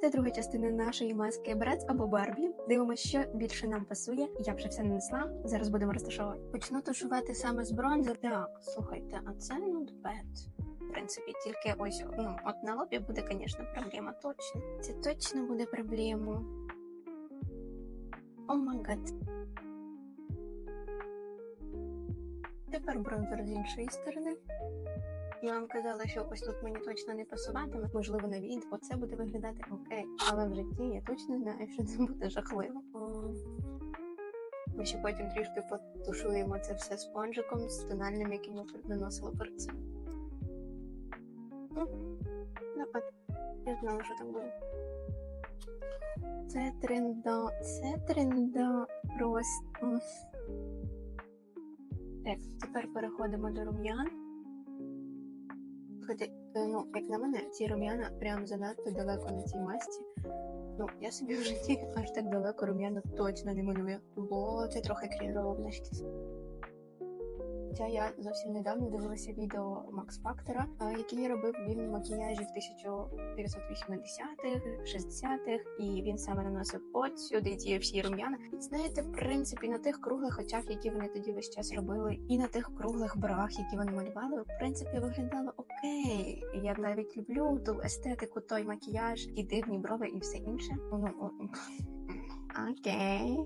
Це друга частина нашої маски Брец або Барбі. Дивимося, що більше нам пасує. Я вже все нанесла. Зараз будемо розташовувати. Почну тушувати саме з бронзи. Так, слухайте, а це bad. В принципі, тільки ось ну, от на лобі буде, звісно, проблема точно. Це точно буде проблема. О май. Тепер бронзер з іншої сторони. Я вам казала, що ось тут мені точно не пасуватиме, можливо, на відео це буде виглядати окей, але в житті я точно знаю, що це буде жахливо. Ми ще потім трішки потушуємо це все спонжиком з тональним, який ми наносили перед цим. Ну, ну, я знала, що так буде. Це трендо, це трендо просто. Так, тепер переходимо до рум'ян. Хоча, ну, як на мене, ці рум'яна прям занадто далеко на цій масці. Ну, я собі в житті аж так далеко рум'яна точно не малюю, бо це трохи крінжово внешність. Хоча я зовсім недавно дивилася відео Макс Фактора, е, який робив він макіяжі в 1980-х, 60-х, і він саме наносив от сюди ті всі рум'яна. І знаєте, в принципі, на тих круглих очах, які вони тоді весь час робили, і на тих круглих брах, які вони малювали, в принципі, виглядало окей. Я навіть люблю ту естетику, той макіяж, і дивні брови, і все інше. Ну, окей.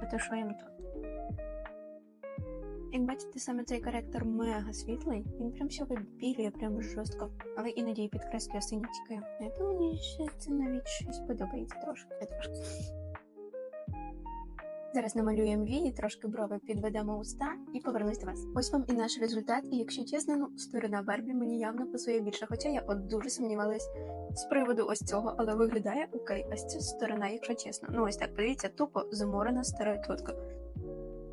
Потушуємо тут. Як бачите, саме цей коректор мега світлий, він прям все вибілює, прям жорстко, але іноді підкреслює синітькою. Я думаю, що це навіть щось подобається трошки. трошки. Зараз намалюємо вії, трошки брови підведемо уста і повернусь до вас. Ось вам і наш результат. І якщо чесно, ну сторона Барбі мені явно пасує більше. Хоча я от дуже сумнівалась з приводу ось цього, але виглядає окей. Ось ця сторона, якщо чесно. Ну ось так, подивіться, тупо заморена стара тітка.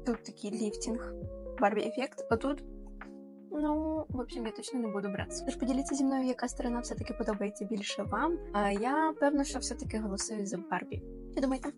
Тут такий ліфтінг. Барбі ефект, тут. Ну, в общем, я точно не буду братися. Тож поділіться зі мною, яка сторона все-таки подобається більше вам. А я певно, що все-таки голосую за Барбі. Що думаєте?